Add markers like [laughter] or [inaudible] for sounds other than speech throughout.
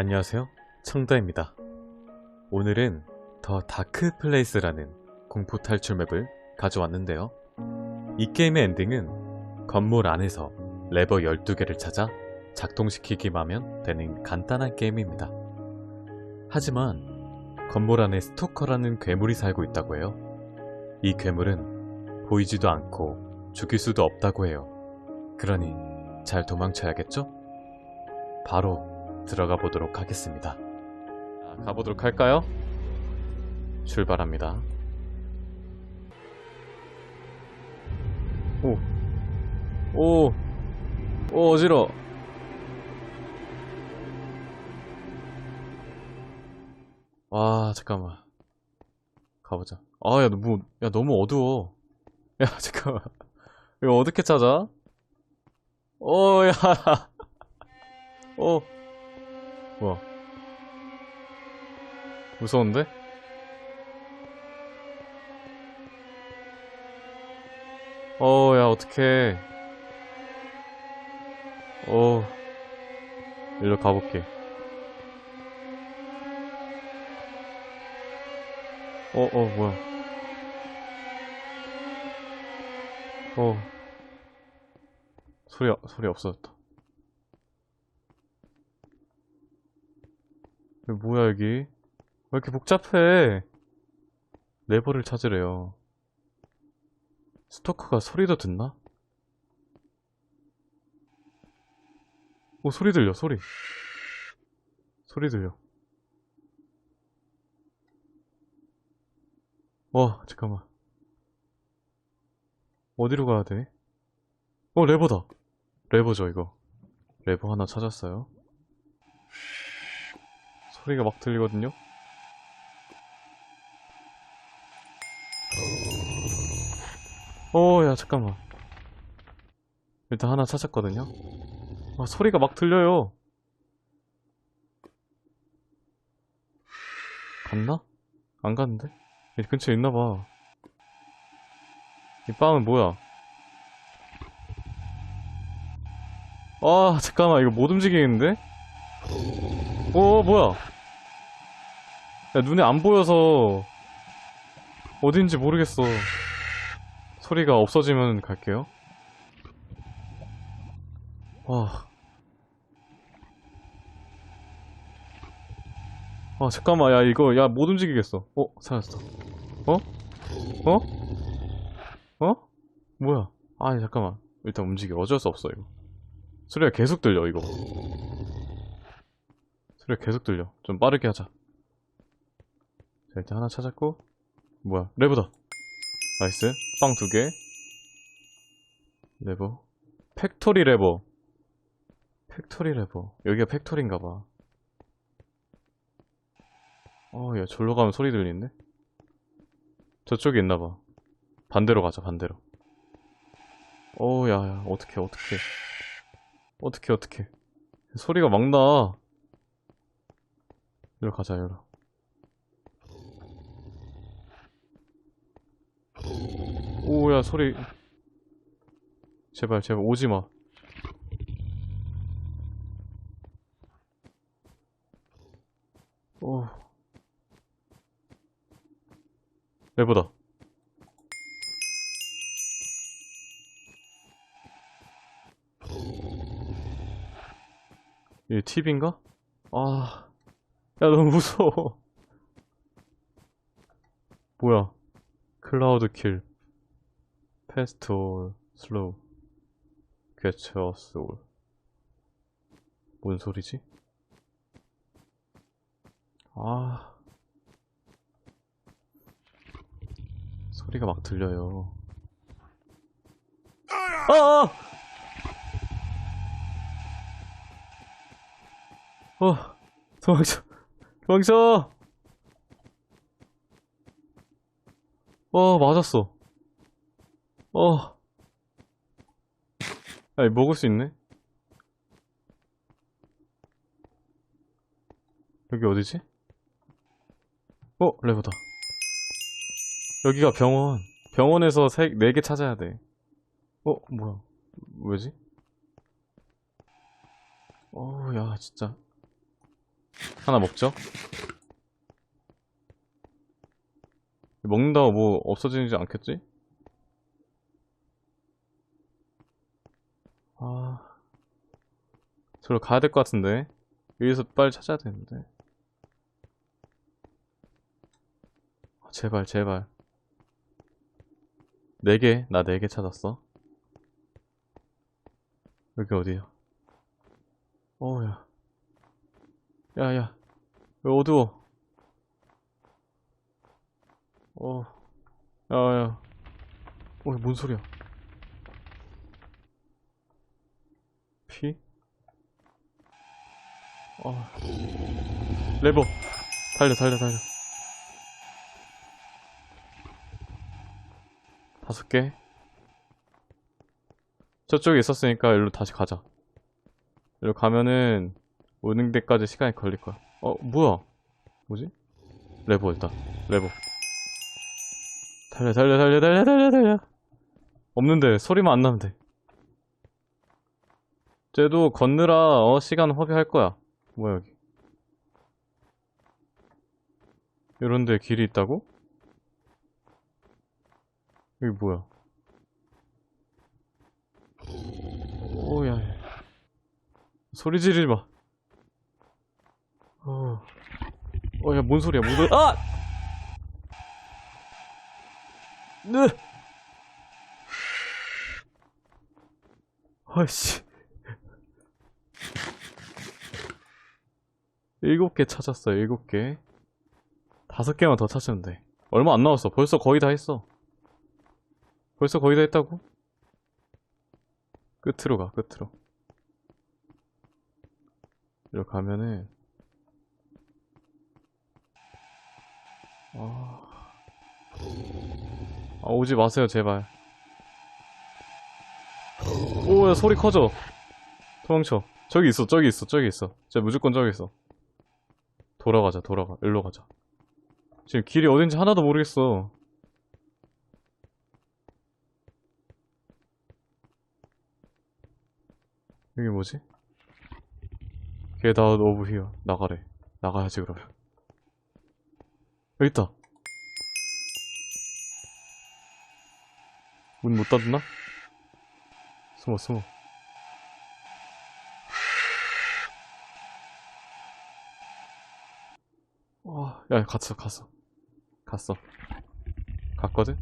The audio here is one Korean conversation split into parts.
안녕하세요. 청다입니다. 오늘은 더 다크 플레이스라는 공포 탈출 맵을 가져왔는데요. 이 게임의 엔딩은 건물 안에서 레버 12개를 찾아 작동시키기만 하면 되는 간단한 게임입니다. 하지만 건물 안에 스토커라는 괴물이 살고 있다고 해요. 이 괴물은 보이지도 않고 죽일 수도 없다고 해요. 그러니 잘 도망쳐야겠죠? 바로 들어가 보도록 하겠습니다. 자, 가보도록 할까요? 출발합니다. 오, 오, 오 어지러. 와 잠깐만. 가보자. 아, 야, 너무, 야, 너무 어두워. 야, [laughs] 잠깐만. 이거 어떻게 찾아? 오, 야. [laughs] 어. 뭐야. 무서운데? 어, 야, 어떡해. 어. 일로 가볼게. 어, 어, 뭐야. 어. 소리, 소리 없어졌다. 이거 뭐야, 여기? 왜 이렇게 복잡해? 레버를 찾으래요. 스토커가 소리도 듣나? 오, 소리 들려, 소리. 소리 들려. 와, 잠깐만. 어디로 가야 돼? 어, 레버다. 레버죠, 이거. 레버 하나 찾았어요. 소리가 막 들리거든요? 어, 야, 잠깐만. 일단 하나 찾았거든요? 아, 소리가 막 들려요. 갔나? 안 갔는데? 이 근처에 있나봐. 이 빵은 뭐야? 아, 잠깐만, 이거 못 움직이겠는데? 오, 뭐야? 야, 눈에 안 보여서 어딘지 모르겠어. 소리가 없어지면 갈게요. 와. 아, 잠깐만, 야, 이거, 야, 못 움직이겠어. 어, 찾았어. 어? 어? 어? 뭐야? 아, 잠깐만. 일단 움직여. 어쩔 수 없어, 이거. 소리가 계속 들려, 이거. 소리가 계속 들려. 좀 빠르게 하자. 자, 일단 하나 찾았고. 뭐야, 레버다. 나이스. 빵 두 개. 레버. 팩토리 레버. 팩토리 레버. 여기가 팩토리인가봐. 어, 야, 절로 가면 소리 들리는데? 저쪽에 있나봐. 반대로 가자, 반대로. 어, 야, 야, 어떡해, 어떡해. 어떡해, 어떡해. 소리가 막 나. 이리로 가자, 이리 오야 소리 제발 제발 오지마 오 레버다 이게 팁인가? 아, 야 너무 무서워. [laughs] 뭐야? 클라우드 킬. 패스트 올, 슬로우. 괴처스 올. 뭔 소리지? 아. 소리가 막 들려요. 아! 아! 어, 도망쳐. 도망쳐! 어, 맞았어. 어. 아니, 먹을 수 있네? 여기 어디지? 어, 레버다. 여기가 병원. 병원에서 세, 네 개 찾아야 돼. 어, 뭐야. 왜지? 어, 야, 진짜. 하나 먹죠. 먹는다고 뭐 없어지지 않겠지? 저로 가야 될 것 같은데. 여기서 빨리 찾아야 되는데. 아, 제발, 제발. 네 개, 나네개 찾았어. 여기 어디야? 어, 야. 야, 야. 왜 어두워? 어. 야, 야. 어, 뭔 소리야? 어. 레버. 달려, 달려, 달려. 다섯 개. 저쪽에 있었으니까 일로 다시 가자. 일로 가면은 오는 데까지 시간이 걸릴 거야. 어, 뭐야? 뭐지? 레버 일단. 레버. 달려, 달려, 달려, 달려, 달려, 달려. 없는데 소리만 안 나면 돼. 쟤도 걷느라 어 시간 허비할 거야. 뭐야 여기? 이런데 길이 있다고? 여기 뭐야? 오야. 소리 지르지 마. 어. 어, 야, 뭔 소리야, 뭔 소리, 아! 네! 아이씨. 일곱 개 찾았어요, 일곱 개. 다섯 개만 더 찾으면 돼. 얼마 안 남았어. 벌써 거의 다 했어. 벌써 거의 다 했다고? 끝으로 가, 끝으로. 이렇게 가면은, 아, 아, 오지 마세요, 제발. 오, 야, 소리 커져. 도망쳐. 저기 있어, 저기 있어, 저기 있어. 진짜 무조건 저기 있어. 돌아가자, 돌아가. 일로 가자. 지금 길이 어딘지 하나도 모르겠어. 여기 뭐지? Out of here. 나가래. 나가야지, 그러면. 여기 있다. 문 못 닫나? 숨어, 숨어. 와, 야, 갔어, 갔어. 갔어. 갔거든?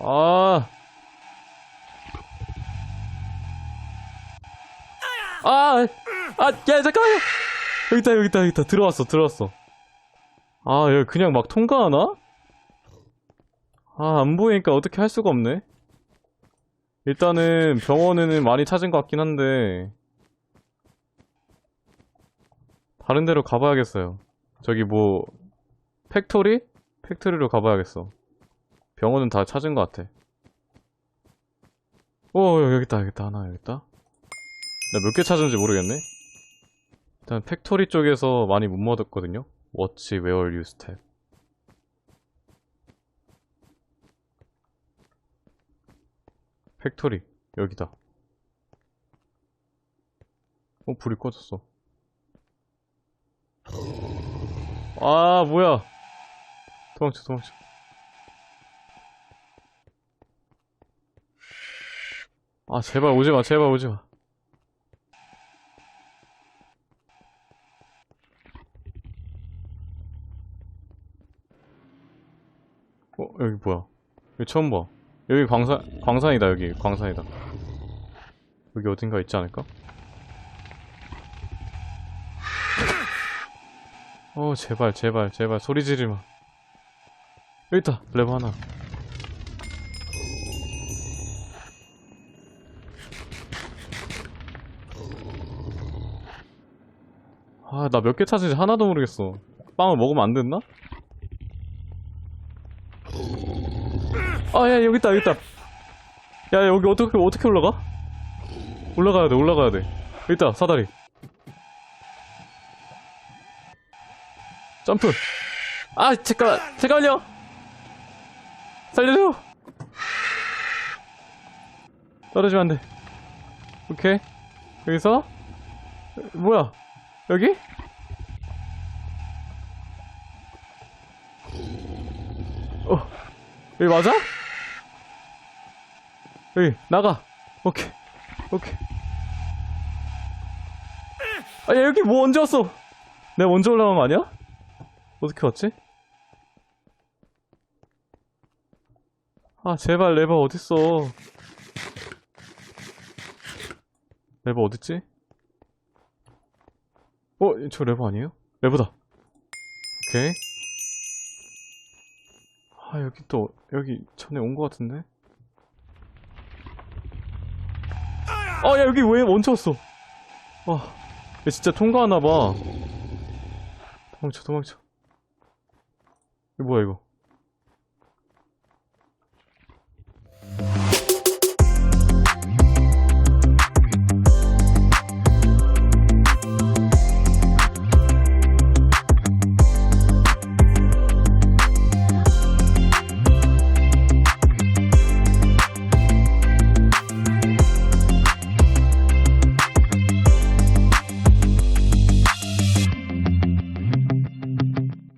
아! 아! 아! 야, 잠깐만! 여기 있다, 여기 있다, 여기 있다. 들어왔어, 들어왔어. 아, 여기 그냥 막 통과하나? 아, 안 보이니까 어떻게 할 수가 없네. 일단은 병원에는 많이 찾은 것 같긴 한데, 다른 데로 가봐야겠어요. 저기 뭐, 팩토리? 팩토리로 가봐야겠어. 병원은 다 찾은 것 같아. 오, 여기 있다, 여기 있다, 하나, 여기 있다. 나 몇 개 찾은지 모르겠네. 일단 팩토리 쪽에서 많이 못 먹었거든요. Where you step. 팩토리 여기다. 어 불이 꺼졌어. 아 뭐야? 도망쳐 도망쳐. 아 제발 오지마 제발 오지마. 어 여기 뭐야? 여기 처음 봐. 여기 광산 광산이다 여기 광산이다. 여기 어딘가 있지 않을까? 어 제발 제발 제발 소리 지르지 마. 여기 있다 레버 하나. 아 나 몇 개 찾은지 하나도 모르겠어. 빵을 먹으면 안 됐나? 아, 야, 여기 있다, 여기 있다. 야, 여기 어떻게, 어떻게 올라가? 올라가야 돼, 올라가야 돼. 여기 있다, 사다리. 점프. 아, 잠깐만, 잠깐만요. 살려줘. 떨어지면 안 돼. 오케이. 여기서, 뭐야? 여기? 어, 여기 맞아? 여기, 나가. 오케이. 오케이. 아, 야, 여기 뭐 언제 왔어? 내가 먼저 올라간 거 아니야? 어떻게 왔지? 아, 제발, 레버 어딨어. 레버 어딨지? 어, 저 레버 아니에요? 레버다. 오케이. 아, 여기 또, 여기 전에 온 것 같은데? 아, 야, 여기 왜 멈춰 왔어? 와, 얘 진짜 통과하나봐. 도망쳐, 도망쳐. 이거 뭐야, 이거?